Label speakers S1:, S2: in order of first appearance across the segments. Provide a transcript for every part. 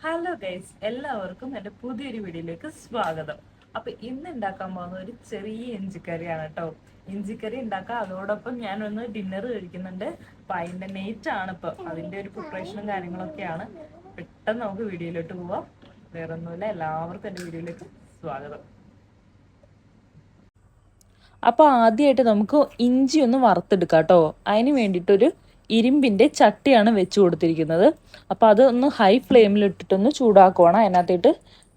S1: Hello guys എല്ലാവർക്കും എന്റെ പുതിയൊരു വീഡിയോയിലേക്ക് സ്വാഗതം. അപ്പൊ ഇന്ന് ഉണ്ടാക്കാൻ പോകുന്ന ഒരു ചെറിയ ഇഞ്ചിക്കറിയാണ് കേട്ടോ. ഇഞ്ചിക്കറി ഉണ്ടാക്കാം അതോടൊപ്പം ഞാനൊന്ന് ഡിന്നർ കഴിക്കുന്നുണ്ട്. അപ്പൊ അതിന്റെ നെയ്റ്റ് ആണ് ഇപ്പൊ. അതിന്റെ ഒരു പ്രിപ്പറേഷനും കാര്യങ്ങളൊക്കെയാണ്. പെട്ടെന്ന് നമുക്ക് വീഡിയോയിലോട്ട് പോവാം. വേറെ ഒന്നുമില്ല എല്ലാവർക്കും എന്റെ വീഡിയോയിലേക്ക് സ്വാഗതം.
S2: അപ്പോൾ ആദ്യമായിട്ട് നമുക്ക് ഇഞ്ചി ഒന്ന് വറുത്തെടുക്കാം കേട്ടോ. അതിന് വേണ്ടിയിട്ടൊരു ഇരുമ്പിന്റെ ചട്ടിയാണ് വെച്ച് കൊടുത്തിരിക്കുന്നത്. അപ്പോൾ അത് ഒന്ന് ഹൈ ഫ്ലെയിമിൽ ഇട്ടിട്ടൊന്ന് ചൂടാക്കുവാണ്. അതിനകത്തേട്ട്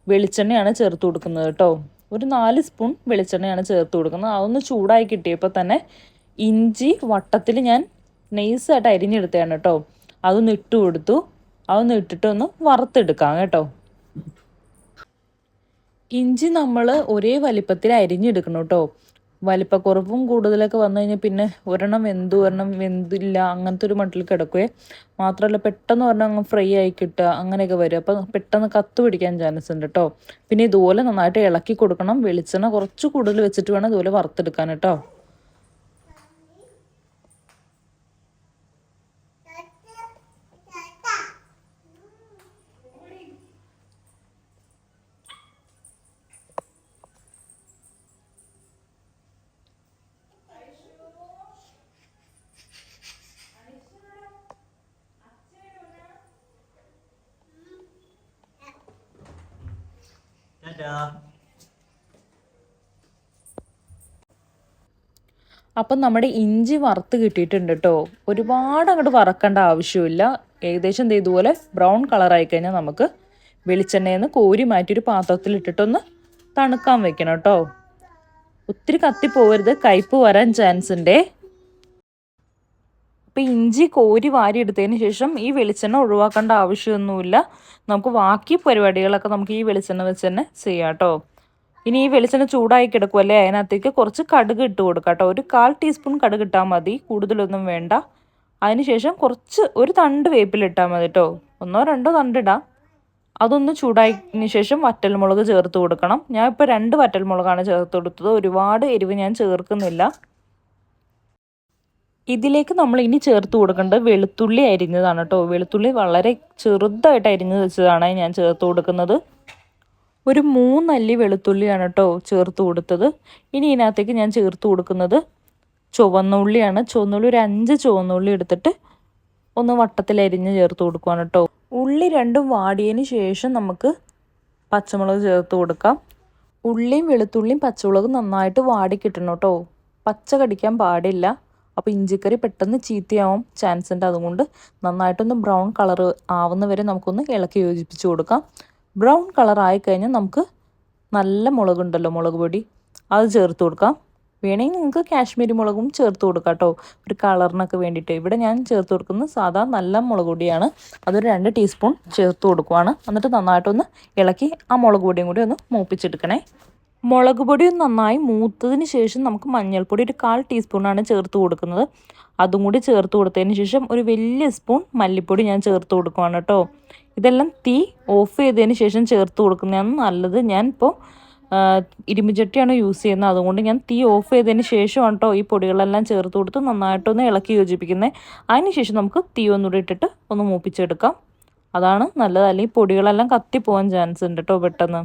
S2: വെളിച്ചെണ്ണയാണ് ചേർത്ത് കൊടുക്കുന്നത് കേട്ടോ. ഒരു നാല് സ്പൂൺ വെളിച്ചെണ്ണയാണ് ചേർത്ത് കൊടുക്കുന്നത്. അതൊന്ന് ചൂടായി കിട്ടിയപ്പോൾ തന്നെ ഇഞ്ചി വട്ടത്തിൽ ഞാൻ നൈസായിട്ട് അരിഞ്ഞെടുത്തതാണ് കേട്ടോ. അതൊന്ന് ഇട്ട് കൊടുത്തു. അതൊന്ന് ഇട്ടിട്ടൊന്ന് വറുത്തെടുക്കാം കേട്ടോ. ഇഞ്ചി നമ്മൾ ഒരേ വലിപ്പത്തിൽ അരിഞ്ഞെടുക്കണം കേട്ടോ. വലിപ്പക്കുറവും കൂടുതലൊക്കെ വന്നു കഴിഞ്ഞാൽ പിന്നെ ഒരെണ്ണം വെന്തു ഒരെണ്ണം വെന്തില്ല അങ്ങനത്തെ ഒരു മട്ടിൽ കിടക്കുവേ. മാത്രമല്ല പെട്ടെന്ന് ഒരെണ്ണം അങ്ങ് ഫ്രൈ ആയി കിട്ടുക അങ്ങനെയൊക്കെ വരും. അപ്പം പെട്ടെന്ന് കത്ത് പിടിക്കാൻ ചാൻസ് ഉണ്ട് കേട്ടോ പിന്നെ ഇതുപോലെ നന്നായിട്ട് ഇളക്കി കൊടുക്കണം. വെളിച്ചെണ്ണ കുറച്ച് കൂടുതൽ വെച്ചിട്ട് വേണം ഇതുപോലെ വറുത്തെടുക്കാൻ കേട്ടോ അപ്പം നമ്മുടെ ഇഞ്ചി വറുത്ത് കിട്ടിയിട്ടുണ്ട് കേട്ടോ. ഒരുപാട് അങ്ങോട്ട് വറക്കേണ്ട ആവശ്യമില്ല. ഏകദേശം ഇതുപോലെ ബ്രൗൺ കളറായി കഴിഞ്ഞാൽ നമുക്ക് വെളിച്ചെണ്ണയിൽ നിന്ന് കോരി മാറ്റി ഒരു പാത്രത്തിൽ ഇട്ടിട്ടൊന്ന് തണുക്കാൻ വെക്കണം കേട്ടോ. ഒത്തിരി കത്തിപ്പോവരുത് കയ്പ് വരാൻ ചാൻസ് ഉണ്ടേ. അപ്പം ഇഞ്ചി കോരി വാരി എടുത്തതിന് ശേഷം ഈ വെളിച്ചെണ്ണ ഒഴിവാക്കേണ്ട ആവശ്യമൊന്നുമില്ല. നമുക്ക് ബാക്കി പരിപാടികളൊക്കെ നമുക്ക് ഈ വെളിച്ചെണ്ണ വെച്ച് തന്നെ ചെയ്യാം കേട്ടോ ഇനി ഈ വെളിച്ചെണ്ണ ചൂടായി കിടക്കുമല്ലേ അതിനകത്തേക്ക് കുറച്ച് കടുക് ഇട്ട് കൊടുക്കാം കേട്ടോ ഒരു കാൽ ടീസ്പൂൺ കടുക് ഇട്ടാൽ മതി. കൂടുതലൊന്നും വേണ്ട. അതിനുശേഷം കുറച്ച് ഒരു തണ്ട് വേപ്പിലിട്ടാൽ മതി കേട്ടോ ഒന്നോ രണ്ടോ തണ്ടിടാം അതൊന്ന് ചൂടായതിന് ശേഷം വറ്റൽമുളക് ചേർത്ത് കൊടുക്കണം. ഞാൻ ഇപ്പോൾ രണ്ട് വറ്റൽമുളകാണ് ചേർത്ത് കൊടുത്തത്. ഒരുപാട് എരിവ് ഞാൻ ചേർക്കുന്നില്ല. ഇതിലേക്ക് നമ്മൾ ഇനി ചേർത്ത് കൊടുക്കേണ്ടത് വെളുത്തുള്ളി അരിഞ്ഞതാണ് കേട്ടോ. വെളുത്തുള്ളി വളരെ ചെറുതായിട്ട് അരിഞ്ഞ് വെച്ചതാണ് ഞാൻ ചേർത്ത് കൊടുക്കുന്നത്. ഒരു മൂന്നല്ലി വെളുത്തുള്ളിയാണ് കേട്ടോ ചേർത്ത് കൊടുത്തത്. ഇനി ഇതിനകത്തേക്ക് ഞാൻ ചേർത്ത് കൊടുക്കുന്നത് ചുവന്നുള്ളിയാണ്. ചുവന്നുള്ളി ഒരു അഞ്ച് ചുവന്നുള്ളി എടുത്തിട്ട് ഒന്ന് വട്ടത്തിൽ അരിഞ്ഞ് ചേർത്ത് കൊടുക്കുവാണ് കേട്ടോ. ഉള്ളി രണ്ടും വാടിയതിന് ശേഷം നമുക്ക് പച്ചമുളക് ചേർത്ത് കൊടുക്കാം. ഉള്ളിയും വെളുത്തുള്ളിയും പച്ചമുളകും നന്നായിട്ട് വാടി കിട്ടണം കേട്ടോ. പച്ച കടിക്കാൻ പാടില്ല. അപ്പോൾ ഇഞ്ചിക്കറി പെട്ടെന്ന് ചീത്തയാവും. ചാൻസ് ഉണ്ട് അതുകൊണ്ട് നന്നായിട്ടൊന്ന് ബ്രൗൺ കളർ ആവുന്ന വരെ നമുക്കൊന്ന് ഇളക്കി യോജിപ്പിച്ച് കൊടുക്കാം. ബ്രൗൺ കളർ ആയിക്കഴിഞ്ഞാൽ നമുക്ക് നല്ല മുളകുണ്ടല്ലോ മുളക് പൊടി. അത് ചേർത്ത് കൊടുക്കാം. വേണമെങ്കിൽ നിങ്ങൾക്ക് കാശ്മീരി മുളകും ചേർത്ത് കൊടുക്കാം കേട്ടോ. ഒരു കളറിനൊക്കെ വേണ്ടിയിട്ട്. ഇവിടെ ഞാൻ ചേർത്ത് കൊടുക്കുന്നത് സാധാ നല്ല മുളക് പൊടിയാണ്. അതൊരു രണ്ട് ടീസ്പൂൺ ചേർത്ത് കൊടുക്കുവാണ്. എന്നിട്ട് നന്നായിട്ടൊന്ന് ഇളക്കി ആ മുളക് പൊടിയും കൂടി ഒന്ന് മൂപ്പിച്ചെടുക്കണേ. മുളക് പൊടി നന്നായി മൂത്തതിന് ശേഷം നമുക്ക് മഞ്ഞൾപ്പൊടി ഒരു കാൽ ടീസ്പൂണാണ് ചേർത്ത് കൊടുക്കുന്നത്. അതും കൂടി ചേർത്ത് കൊടുത്തതിന് ശേഷം ഒരു വലിയ സ്പൂൺ മല്ലിപ്പൊടി ഞാൻ ചേർത്ത് കൊടുക്കുവാണ് കേട്ടോ. ഇതെല്ലാം തീ ഓഫ് ചെയ്തതിന് ശേഷം ചേർത്ത് കൊടുക്കുന്നതാണ് നല്ലത്. ഞാൻ ഇപ്പോൾ ഇരുമ്പുചട്ടിയാണ് യൂസ് ചെയ്യുന്നത്. അതുകൊണ്ട് ഞാൻ തീ ഓഫ് ചെയ്തതിന് ശേഷമാണ് കേട്ടോ ഈ പൊടികളെല്ലാം ചേർത്ത് കൊടുത്ത് നന്നായിട്ടൊന്ന് ഇളക്കി യോജിപ്പിക്കുന്നത്. അതിന് ശേഷം നമുക്ക് തീ ഒന്നുകൂടി ഇട്ടിട്ട് ഒന്ന് മൂപ്പിച്ചെടുക്കാം. അതാണ് നല്ലത്. അല്ലെങ്കിൽ പൊടികളെല്ലാം കത്തിപ്പോകാൻ ചാൻസ് ഉണ്ട് കേട്ടോ പെട്ടെന്ന്.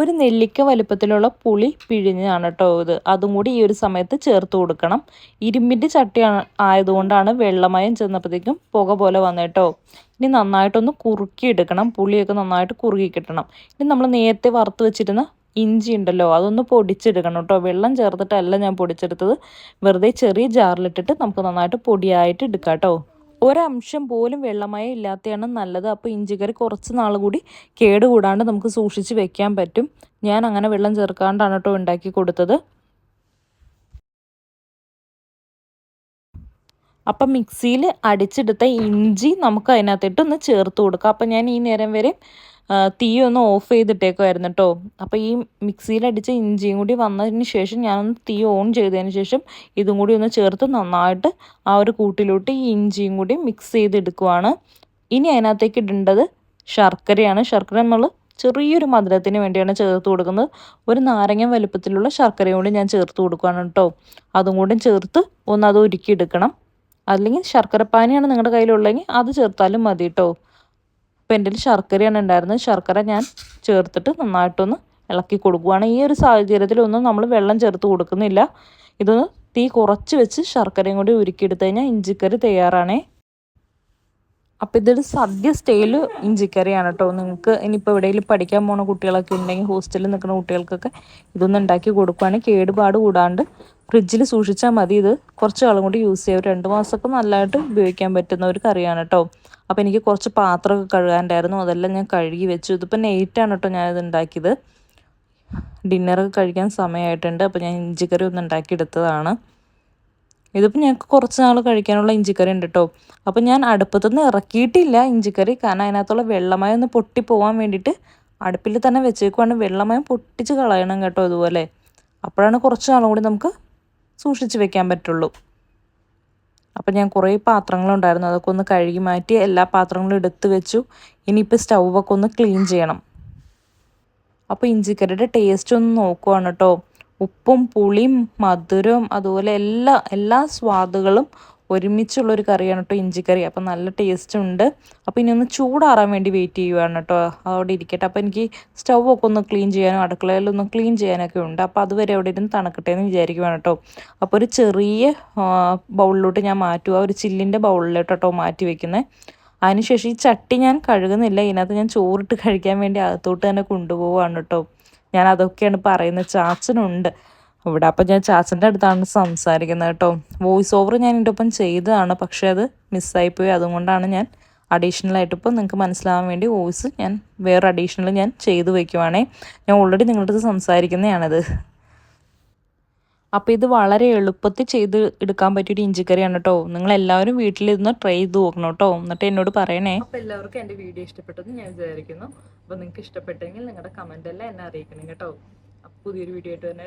S2: ഒരു നെല്ലിക്ക വലുപ്പത്തിലുള്ള പുളി പിഴിഞ്ഞാണ് കേട്ടോ ഇത്. അതും കൂടി ഈ ഒരു സമയത്ത് ചേർത്ത് കൊടുക്കണം. ഇരുമ്പിന്റെ ചട്ടി ആയതുകൊണ്ടാണ് വെള്ളമയം ചെന്നപ്പോഴത്തേക്കും പുക പോലെ വന്നേട്ടോ ഇനി നന്നായിട്ടൊന്ന് കുറുക്കി എടുക്കണം പുളിയൊക്കെ നന്നായിട്ട് കുറുകി കിട്ടണം. ഇനി നമ്മൾ നേരത്തെ വറുത്ത് വെച്ചിരുന്ന ഇഞ്ചി ഉണ്ടല്ലോ അതൊന്ന് പൊടിച്ചെടുക്കണം കേട്ടോ. വെള്ളം ചേർത്തിട്ടല്ല ഞാൻ പൊടിച്ചെടുത്തത്. വെറുതെ ചെറിയ ജാറിലിട്ടിട്ട് നമുക്ക് നന്നായിട്ട് പൊടിയായിട്ട് എടുക്കാം കേട്ടോ. ഒരംശം പോലും വെള്ളമയം ഇല്ലാത്തതാണ് നല്ലത്. അപ്പോൾ ഇഞ്ചിക്കറി കുറച്ച് നാൾ കൂടി കേടുകൂടാണ്ട് നമുക്ക് സൂക്ഷിച്ച് വെക്കാൻ പറ്റും. ഞാൻ അങ്ങനെ വെള്ളം ചേർക്കാണ്ടാണ് കേട്ടോ ഉണ്ടാക്കി കൊടുത്തത്. അപ്പം മിക്സിയിൽ അടിച്ചെടുത്ത ഇഞ്ചി നമുക്ക് അതിനകത്തിട്ട് ഒന്ന് ചേർത്ത് കൊടുക്കാം. അപ്പം ഞാൻ ഈ നേരം വരെ തീ ഒന്ന് ഓഫ് ചെയ്തിട്ടേക്കുമായിരുന്നു കേട്ടോ അപ്പോൾ ഈ മിക്സിയിലടിച്ച ഇഞ്ചിയും കൂടി വന്നതിന് ശേഷം ഞാനൊന്ന് തീ ഓൺ ചെയ്തതിന് ശേഷം ഇതും കൂടി ഒന്ന് ചേർത്ത് നന്നായിട്ട് ആ ഒരു കൂട്ടിലോട്ട് ഈ ഇഞ്ചിയും കൂടി മിക്സ് ചെയ്തെടുക്കുവാണ്. ഇനി അതിനകത്തേക്ക് ഇടേണ്ടത് ശർക്കരയാണ്. ശർക്കര നമ്മൾ ചെറിയൊരു മധുരത്തിന് വേണ്ടിയാണ് ചേർത്ത് കൊടുക്കുന്നത്. ഒരു നാരങ്ങ വലുപ്പത്തിലുള്ള ശർക്കരയും കൂടി ഞാൻ ചേർത്ത് കൊടുക്കുകയാണ് കേട്ടോ അതും കൂടി ചേർത്ത് ഒന്ന് അത് ഉരുക്കിയെടുക്കണം. അല്ലെങ്കിൽ ശർക്കരപ്പാനിയാണ് നിങ്ങളുടെ കയ്യിലുള്ളതെങ്കിൽ അത് ചേർത്താലും മതി കേട്ടോ ഇപ്പം എന്റെ ശർക്കരയാണ് ഉണ്ടായിരുന്നത്. ശർക്കര ഞാൻ ചേർത്തിട്ട് നന്നായിട്ടൊന്ന് ഇളക്കി കൊടുക്കുകയാണ് ഈ ഒരു സാഹചര്യത്തിലൊന്നും നമ്മൾ വെള്ളം ചേർത്ത് കൊടുക്കുന്നില്ല. ഇതൊന്ന് തീ കുറച്ച് വെച്ച് ശർക്കരയും കൂടി ഉരുക്കിയെടുത്ത് കഴിഞ്ഞാൽ ഇഞ്ചിക്കറി തയ്യാറാണേ. അപ്പോൾ ഇതൊരു സദ്യ സ്റ്റൈൽ ഇഞ്ചിക്കറിയാണ് കേട്ടോ. നിങ്ങൾക്ക് ഇനിയിപ്പോൾ എവിടെയെങ്കിലും പഠിക്കാൻ പോണ കുട്ടികളൊക്കെ ഉണ്ടെങ്കിൽ ഹോസ്റ്റലിൽ നിൽക്കുന്ന കുട്ടികൾക്കൊക്കെ ഇതൊന്ന് ഉണ്ടാക്കി കൊടുക്കുകയാണെങ്കിൽ കേടുപാട് കൂടാണ്ട് ഫ്രിഡ്ജിൽ സൂക്ഷിച്ചാൽ മതി. ഇത് കുറച്ച് കാലം കൂടി യൂസ് ചെയ്യാം. രണ്ട് മാസമൊക്കെ നല്ലതായിട്ട് ഉപയോഗിക്കാൻ പറ്റുന്ന ഒരു കറിയാണ് കേട്ടോ. അപ്പോൾ എനിക്ക് കുറച്ച് പാത്രമൊക്കെ കഴുകാനുണ്ടായിരുന്നു. അതെല്ലാം ഞാൻ കഴുകി വെച്ചു. ഇതിപ്പോൾ നെയ്റ്റാണ് കേട്ടോ ഞാനിത് ഉണ്ടാക്കിയത്. ഡിന്നറൊക്കെ കഴിക്കാൻ സമയമായിട്ടുണ്ട്. അപ്പോൾ ഞാൻ ഇഞ്ചിക്കറി ഒന്ന് ഉണ്ടാക്കിയെടുത്തതാണ്. ഇതിപ്പോൾ ഞങ്ങൾക്ക് കുറച്ച് നാൾ കഴിക്കാനുള്ള ഇഞ്ചിക്കറി ഉണ്ട് കേട്ടോ. അപ്പോൾ ഞാൻ അടുപ്പത്തുനിന്ന് ഇറക്കിയിട്ടില്ല ഇഞ്ചിക്കറി. കാരണം അതിനകത്തുള്ള വെള്ളമയം ഒന്ന് പൊട്ടി പോകാൻ വേണ്ടിയിട്ട് അടുപ്പിൽ തന്നെ വെച്ചേക്കുവാണ്. വെള്ളമയം പൊട്ടിച്ച് കളയണം കേട്ടോ ഇതുപോലെ. അപ്പോഴാണ് കുറച്ച് നാളും കൂടി നമുക്ക് സൂക്ഷിച്ച് വെക്കാൻ പറ്റുള്ളൂ. അപ്പം ഞാൻ കുറേ പാത്രങ്ങളുണ്ടായിരുന്നു. അതൊക്കെ ഒന്ന് കഴുകി മാറ്റി എല്ലാ പാത്രങ്ങളും എടുത്ത് വെച്ചു. ഇനിയിപ്പോൾ സ്റ്റൗവൊക്കെ ഒന്ന് ക്ലീൻ ചെയ്യണം. അപ്പോൾ ഇഞ്ചിക്കറിയുടെ ടേസ്റ്റ് ഒന്ന് നോക്കുവാണ് കേട്ടോ ഉപ്പും പുളിയും മധുരവും അതുപോലെ എല്ലാ എല്ലാ സ്വാദുകളും ഒരുമിച്ചുള്ളൊരു കറിയാണ് കേട്ടോ ഇഞ്ചിക്കറി. അപ്പം നല്ല ടേസ്റ്റ് ഉണ്ട് അപ്പോൾ ഇനി ഒന്ന് ചൂടാറാൻ വേണ്ടി വെയിറ്റ് ചെയ്യുവാണ് കേട്ടോ അവിടെ ഇരിക്കട്ടെ. അപ്പോൾ എനിക്ക് സ്റ്റൗ ഒക്കെ ഒന്ന് ക്ലീൻ ചെയ്യാനും അടുക്കളയിലൊന്ന് ക്ലീൻ ചെയ്യാനൊക്കെ ഉണ്ട്. അപ്പോൾ അതുവരെ അവിടെ ഇരുന്ന് തണുക്കട്ടെ എന്ന് വിചാരിക്കുവാണ് കേട്ടോ അപ്പോൾ ഒരു ചെറിയ ബൗളിലോട്ട് ഞാൻ മാറ്റുക ഒരു ചില്ലിന്റെ ബൗളിലോട്ട് കേട്ടോ മാറ്റി വെക്കുന്നത് അതിനുശേഷം ഈ ചട്ടി ഞാൻ കഴുകുന്നില്ല. ഇതിനകത്ത് ഞാൻ ചോറിട്ട് കഴിക്കാൻ വേണ്ടി അകത്തോട്ട് തന്നെ കൊണ്ടുപോവാണ് കേട്ടോ ഞാൻ അതൊക്കെയാണ് പറയുന്നത് ചാച്ചനുണ്ട്. ഇവിടെ. അപ്പം ഞാൻ ചാച്ചന്റെ അടുത്താണ് സംസാരിക്കുന്നത് കേട്ടോ. വോയിസ് ഓവർ ഞാൻ എന്റെ ഒപ്പം ചെയ്തതാണ്. പക്ഷേ അത് മിസ്സായിപ്പോയി അതുകൊണ്ടാണ് ഞാൻ അഡീഷണൽ ആയിട്ട് ഇപ്പോൾ നിങ്ങൾക്ക് മനസ്സിലാവാൻ വേണ്ടി വോയിസ് ഞാൻ വേറെ അഡീഷണൽ ഞാൻ ചെയ്തു വയ്ക്കുവാണേ ഞാൻ ഓൾറെഡി നിങ്ങളുടെ അടുത്ത് സംസാരിക്കുന്നതാണത്. അപ്പോൾ ഇത് വളരെ എളുപ്പത്തിൽ ചെയ്ത് എടുക്കാൻ പറ്റിയൊരു ഇഞ്ചിക്കറിയാണ് കേട്ടോ. നിങ്ങൾ എല്ലാവരും വീട്ടിലിരുന്ന് ട്രൈ ചെയ്ത് നോക്കണം കേട്ടോ. എന്നിട്ട് എന്നോട് പറയണേ.
S1: അപ്പോൾ എല്ലാവർക്കും എന്റെ വീഡിയോ ഇഷ്ടപ്പെട്ടെന്ന് ഞാൻ വിചാരിക്കുന്നു. അപ്പോൾ നിങ്ങൾക്ക് ഇഷ്ടപ്പെട്ടെങ്കിൽ നിങ്ങളുടെ കമന്റ് എല്ലാം എന്നെ അറിയിക്കണം കേട്ടോ. അപ്പോൾ പുതിയൊരു വീഡിയോ ആയിട്ട് തന്നെ